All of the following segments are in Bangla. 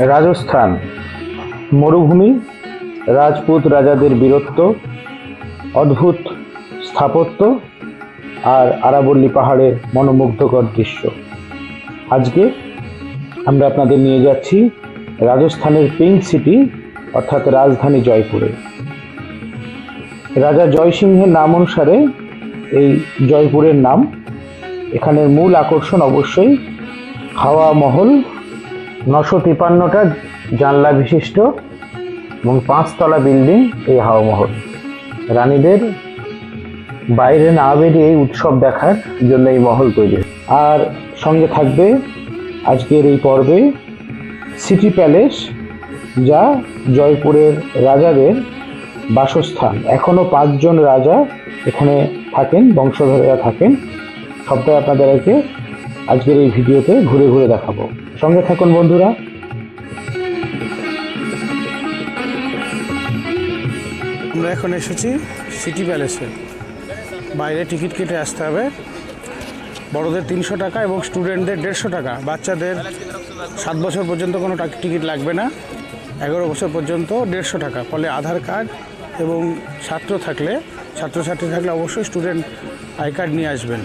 রাজস্থান। মরুভূমি, রাজপুত রাজাদের বীরত্ব, অদ্ভুত স্থাপত্য আর আরাবল্লী পাহাড়ের মনোমুগ্ধকর দৃশ্য। আজকে আমরা আপনাদের নিয়ে যাচ্ছি রাজস্থানের পিঙ্ক সিটি, অর্থাৎ রাজধানী জয়পুরে। রাজা জয়সিংহের নাম অনুসারে এই জয়পুরের নাম। এখানের মূল আকর্ষণ অবশ্যই হাওয়া মহল নশো তিপান্নটা জানলা বিশিষ্ট এবং পাঁচতলা বিল্ডিং এই হাওয়া মহল রানীদের বাইরে না বেরিয়ে এই উৎসব দেখার জন্য এই মহল তৈরি আর সঙ্গে থাকবে আজকের এই পর্বে সিটি প্যালেস, যা জয়পুরের রাজাদের বাসস্থান। এখনও পাঁচজন রাজা এখানে থাকেন, বংশধরেরা থাকেন। সবটাই আপনাদেরকে আজকের এই ভিডিওতে ঘুরে ঘুরে দেখাবো। সঙ্গে থাকুন বন্ধুরা। আমরা এখন এসেছি সিটি প্যালেসে। বাইরে টিকিট কেটে আসতে হবে। বড়দের তিনশো টাকা এবং স্টুডেন্টদের দেড়শো টাকা। বাচ্চাদের সাত বছর পর্যন্ত কোনো টাক- টিকিট লাগবে না। এগারো বছর পর্যন্ত দেড়শো টাকা। ফলে আধার কার্ড এবং ছাত্র থাকলে ছাত্রছাত্রী থাকলে অবশ্যই স্টুডেন্ট আই কার্ড নিয়ে আসবেন।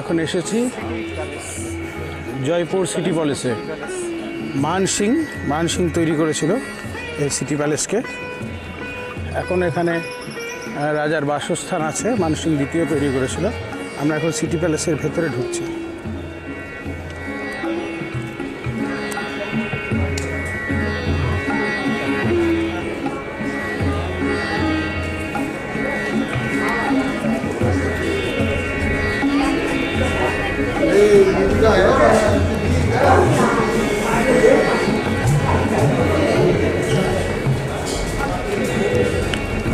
এখন এসেছি জয়পুর সিটি প্যালেসে। মান সিং মান সিং তৈরি করেছিল এই সিটি প্যালেসকে। এখন এখানে রাজার বাসস্থান আছে, মান সিং দ্বিতীয় তৈরি করেছিল। আমরা এখন সিটি প্যালেসের ভেতরে ঢুকছি।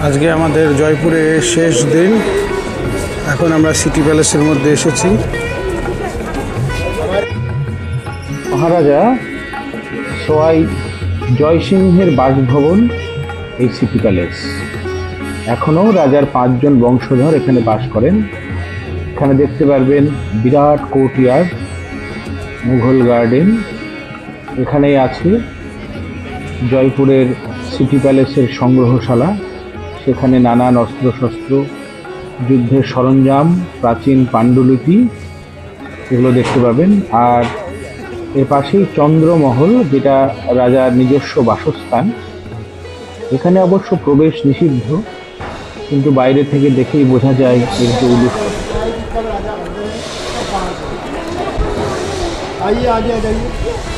আজকে আমাদের জয়পুরে শেষ দিন। এখন আমরা সিটি প্যালেসের মধ্যে এসেছি। মহারাজা সোয়াই জয়সিংহের বাসভবন, এই সিটি প্যালেস। এখনও রাজার পাঁচজন বংশধর এখানে বাস করেন। এখানে দেখতে পারবেন বিরাট কোর্টইয়ার্ড মুঘল গার্ডেন। এখানেই আছে জয়পুরের সিটি প্যালেসের সংগ্রহশালা। সেখানে নানান অস্ত্রশস্ত্র, যুদ্ধের সরঞ্জাম, প্রাচীন পাণ্ডুলিপি এগুলো দেখতে পাবেন। আর এর পাশেই চন্দ্রমহল, যেটা রাজার নিজস্ব বাসস্থান। এখানে অবশ্য প্রবেশ নিষিদ্ধ, কিন্তু বাইরে থেকে দেখেই বোঝা যায় এর জৌলুস কত। आइए आगे आ जाइए।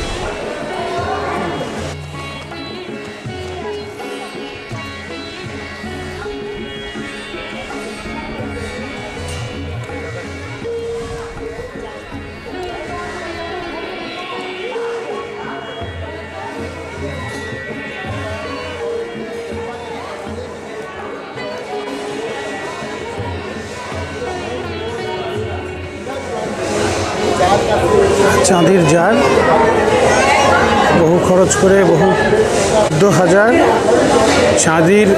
চাঁদির জার বহু খরচ করে বহু চোদ্দ হাজার চাঁদির,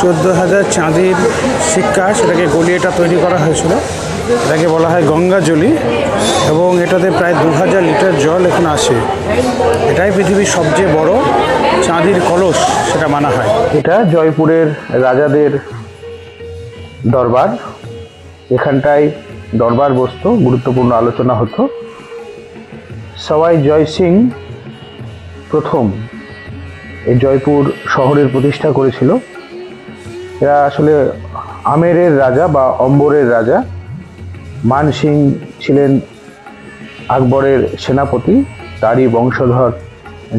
চোদ্দ হাজার চাঁদির শিক্ষা সেটাকে গলিয়েটা তৈরি করা হয়েছিল। এটাকে বলা হয় গঙ্গাজলি এবং এটাতে প্রায় দু হাজার লিটার জল এখন আসে এটাই পৃথিবীর সবচেয়ে বড় চাঁদির কলস সেটা মানা হয়। এটা জয়পুরের রাজাদের দরবার। এখানটায় দরবার বসতো, গুরুত্বপূর্ণ আলোচনা হতো। সবাই জয় সিং প্রথম এই জয়পুর শহরের প্রতিষ্ঠা করেছিল। এরা আসলে আমেরের রাজা বা অম্বরের রাজা। মান সিং ছিলেন আকবরের সেনাপতি, তারই বংশধর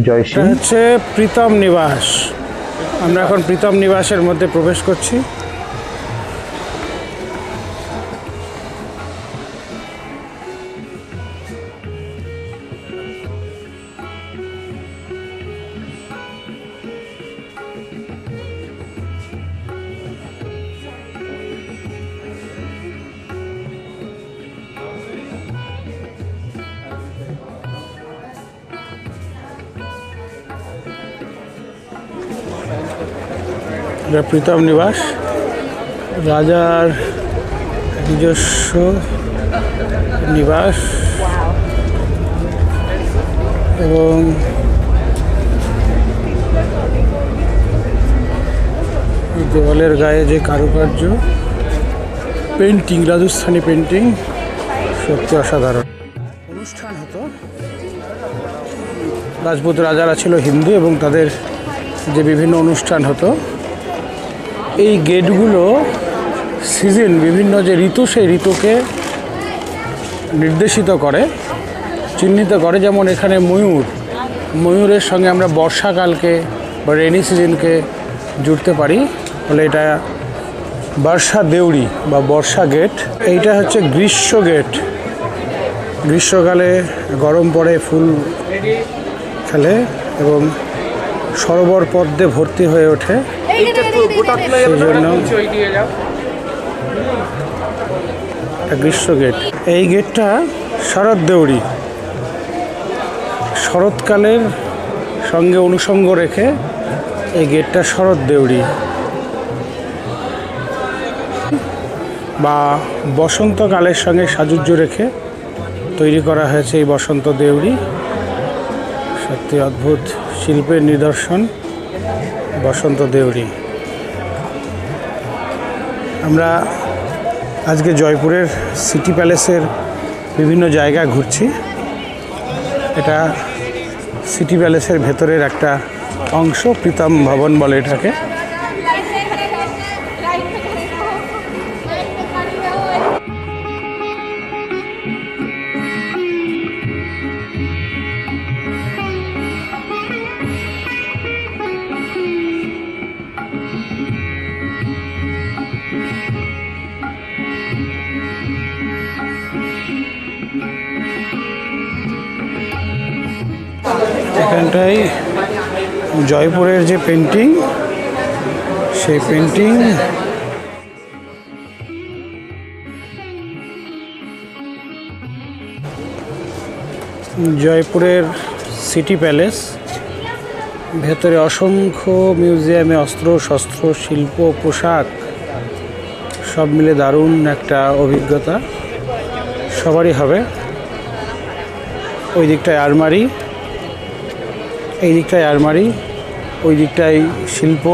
জয় সিং। হচ্ছে প্রীতম নিবাস। আমরা এখন প্রীতম নিবাসের মধ্যে প্রবেশ করছি। এটা প্রীতম নিবাস, রাজার নিজস্ব নিবাস এবং দেওয়ালের গায়ে যে কারুকার্য পেন্টিং রাজস্থানি পেন্টিং সত্যি অসাধারণ। অনুষ্ঠান হতো। রাজপুত রাজারা ছিল হিন্দু এবং তাদের যে বিভিন্ন অনুষ্ঠান হতো এই গেটগুলো সিজন, বিভিন্ন যে ঋতু, সেই ঋতুকে নির্দেশিত করে, চিহ্নিত করে। যেমন এখানে ময়ূর, ময়ূরের সঙ্গে আমরা বর্ষাকালকে বা রেনি সিজনকে জুড়তে পারি। ফলে এটা বর্ষা দেউড়ি বা বর্ষা গেট। এইটা হচ্ছে গ্রীষ্ম গেট। গ্রীষ্মকালে গরম পড়ে, ফুল খেলে এবং সরোবর পদ্মে ভর্তি হয়ে ওঠে। গ্রীষ্ম গেট। এই গেটটা শরৎ দেউরি। শরৎকালের সঙ্গে অনুষঙ্গ রেখে এই গেটটা শরৎ দেউরি। বা বসন্তকালের সঙ্গে সাজুজ্য রেখে তৈরি করা হয়েছে এই বসন্ত দেউড়ি সত্যি অদ্ভুত। শিল্পের নিদর্শন বসন্ত দেউরি। আমরা আজকে জয়পুরের সিটি প্যালেসের বিভিন্ন জায়গা ঘুরছি। এটা সিটি প্যালেসের ভেতরের একটা অংশ, প্রীতম ভবন বলে এটাকে। জয়পুরের যে পেন্টিং সেই পেন্টিং জয়পুরের সিটি প্যালেস ভেতরে অসংখ্য মিউজিয়ামে অস্ত্র, শস্ত্র, শিল্প, পোশাক, সব মিলে দারুণ একটা অভিজ্ঞতা। সবারই হবে। ওই দিকটায় আলমারি, এই দিকটায় আলমারি। ওই দিকটাই শিল্প।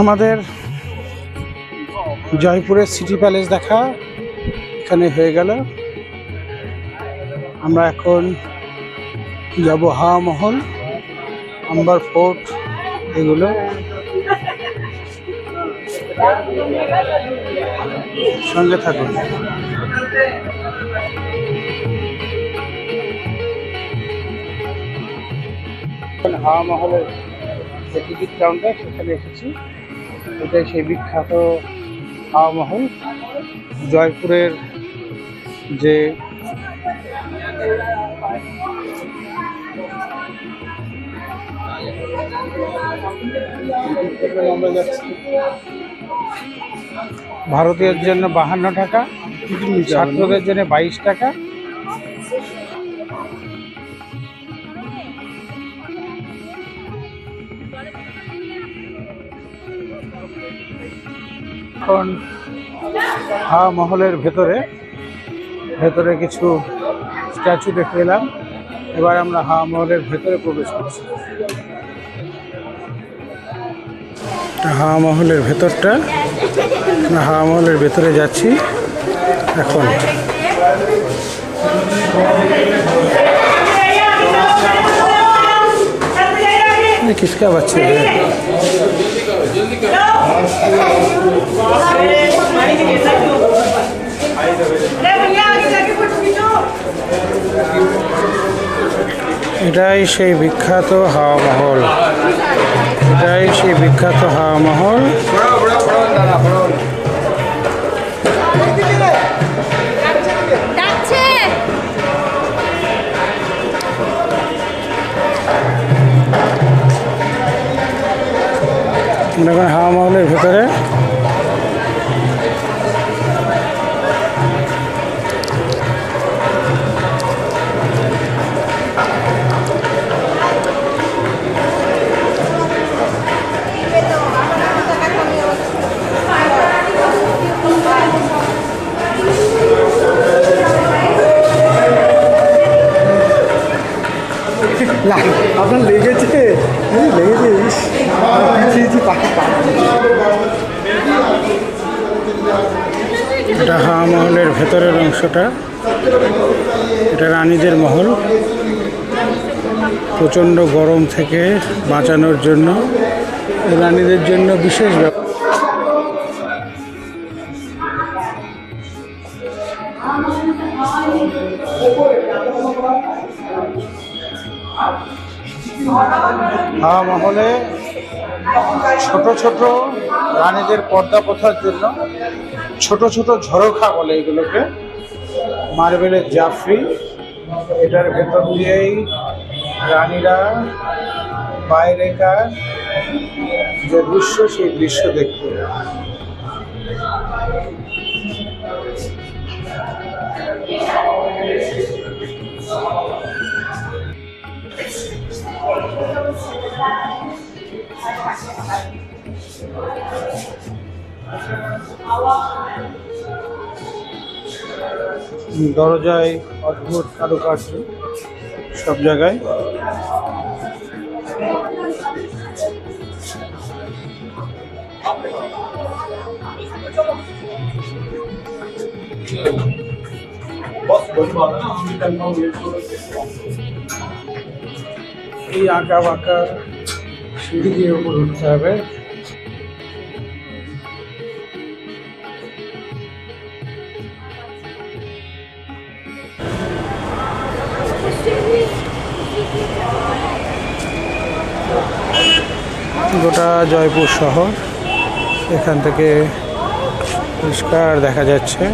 আমাদের জয়পুরের সিটি প্যালেস দেখা এখানে হয়ে গেল। আমরা এখন যাব হাওয়া মহল, আম্বার ফোর্ট, এগুলো। সঙ্গে থাকুন। হাওয়া মহলের যে টিকিট কাউন্টার, সেখানে এসেছি। এটাই সেই বিখ্যাত হাওয়া মহল। জয়পুরের যে আমরা যাচ্ছি ভারতীয়ের জন্য বাহান্ন টাকা, ছাত্রদের জন্য বাইশ টাকা। এখন মহলের ভেতরে ভেতরে কিছু স্ট্যাচু দেখে এলাম। এবার আমরা হাওয়া মহলের ভেতরে প্রবেশ করছি। হাওয়া মহলের ভেতরটা হাওয়া মহলের ভেতরে যাচ্ছি এখন ये किसका बच्चे है এটাই সেই বিখ্যাত হাওয়া মহল এটাই সেই বিখ্যাত হাওয়া মহল আমরা করেন হাওয়া মহলের ভেতরে অংশটা এটা রানীদের মহল। প্রচণ্ড গরম থেকে বাঁচানোর জন্য রানীদের জন্য বিশেষ হাওয়া মহলে ছোট ছোট রানীদের পর্দা প্রথার জন্য ছোট ছোট ঝরোখা বলে এগুলোকে। মার্বেলের জাফরি। এটার ভেতর দিয়েই রানীরা বাইরেকার যে দৃশ্য সেই দৃশ্য দেখতে দরজায় অদ্ভুত কারুকার্য সব জায়গায়। এই আঁকা বাঁকা সিঁড়ি দিয়ে উপর উঠতে হবে। জয়পুর শহর। এখান থেকে পরিষ্কার দেখা যাচ্ছে।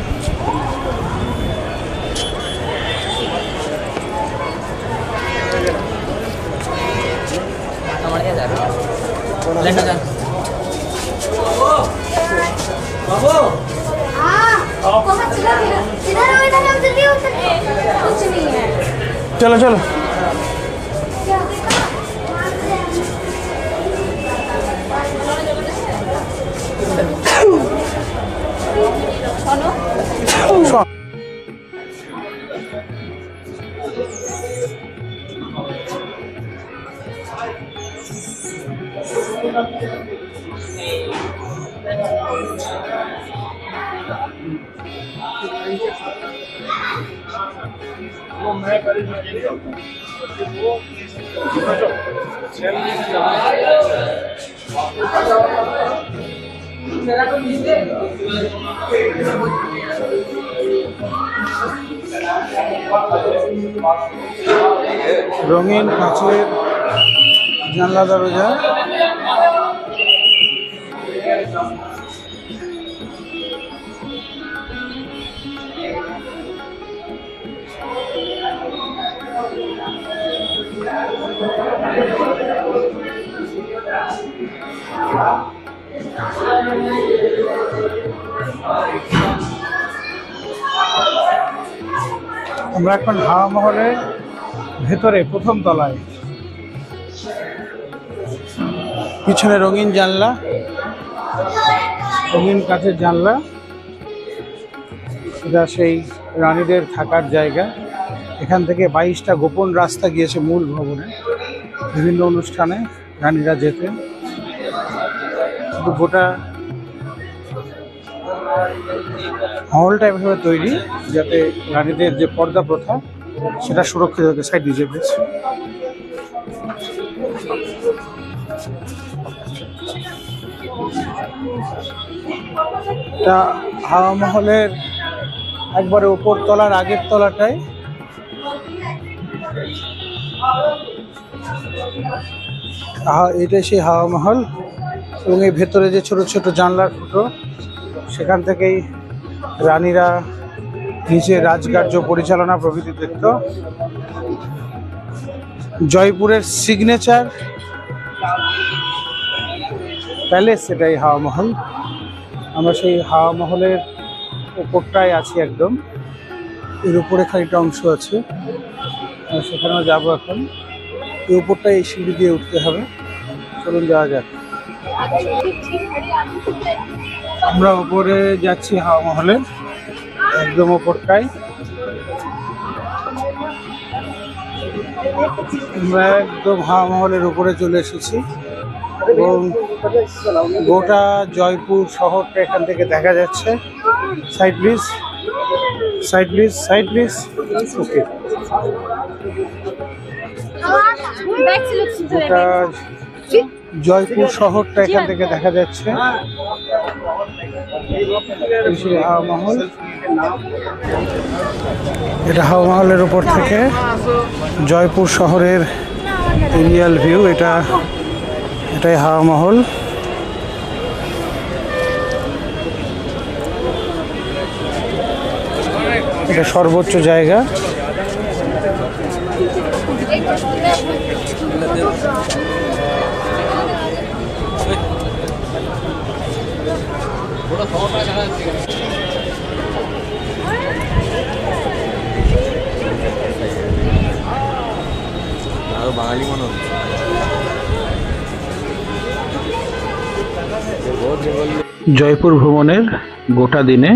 চলো চলো। সব রঙিন কাঁচের জানলা দরজা। আমরা এখন হাওয়া মহলের ভেতরে প্রথম তলায়। পিছনে রঙিন জানলা। রঙিন কাঠের জানলা। এটা সেই রানীদের থাকার জায়গা। এখান থেকে বাইশটা গোপন রাস্তা গিয়েছে মূল ভবনে। বিভিন্ন অনুষ্ঠানে রানীরা যেতেন। গোটা মহলটা এভাবে তৈরি যাতে রানীদের যে পর্দা প্রথা, সেটা সুরক্ষিত থাকে সাইড দিয়ে বেশ তা হাওয়া মহলের একবারে উপর তলার আগের তলাটায় আহা- এটা সেই হাওয়া মহল এবং এই ভেতরে যে ছোট ছোট জানলার ফুটো, সেখান থেকেই রানীরা নিজের রাজকার্য পরিচালনা প্রভৃতি দেখত। জয়পুরের সিগনেচার প্যালেস সেটাই হাওয়া মহল। আমরা সেই হাওয়া মহলের উপরটায় আছি একদম। এর উপরে খানিকটা অংশ আছে। সেখানেও যাব এখন। এই উপরটায় এই সিঁড়ি দিয়ে উঠতে হবে। চলুন যাওয়া যাক। আমরা উপরে যাচ্ছি হাওয়া মহলে, একদম ওপরটায় আমরা একদম হাওয়া মহলের উপরে চলে এসেছি এবং গোটা জয়পুর শহরটা এখান থেকে দেখা যাচ্ছে। Side bridge side bridge side bridge okay Jaipur শহরটা এখান থেকে দেখা যাচ্ছে। এই সেই হাওয়া মহল। এটা হাওয়া মহলের উপর থেকে জয়পুর শহরের এরিয়াল ভিউ, এটা, এটাই হাওয়া মহল। এটা সর্বোচ্চ জায়গা। আরও বাঙালি মনে হচ্ছে। জয়পুর ভ্রমণের গোটা দিনে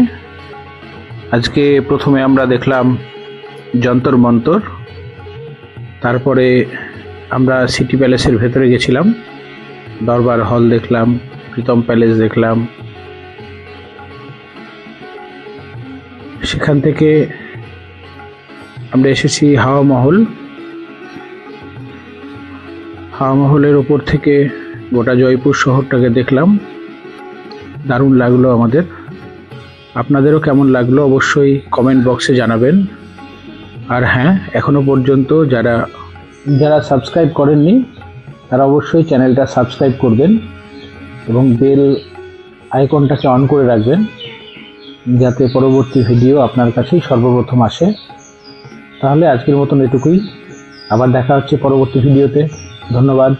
আজকে প্রথমে আমরা দেখলাম যন্তর মন্তর, তারপরে আমরা সিটি প্যালেসের ভেতরে গেছিলাম, দরবার হল দেখলাম, প্রীতম প্যালেস দেখলাম সেখান থেকে আমরা এসেছি হাওয়া মহল। হাওয়া মহলের ওপর থেকে গোটা জয়পুর শহরটাকে দেখলাম। দারুণ লাগল আমাদের। আপনাদেরও কেমন লাগল অবশ্যই কমেন্ট বক্সে জানাবেন। আর হ্যাঁ এখনও পর্যন্ত যারা যারা সাবস্ক্রাইব করেননি, তারা অবশ্যই চ্যানেলটা সাবস্ক্রাইব করবেন এবং বেল আইকনটাকে অন করে রাখবেন। যাতে পরবর্তী ভিডিও আপনার কাছেই সর্বপ্রথম আসে। তাহলে আজকের মতন এটুকুই। আবার দেখা হচ্ছে পরবর্তী ভিডিওতে। ধন্যবাদ।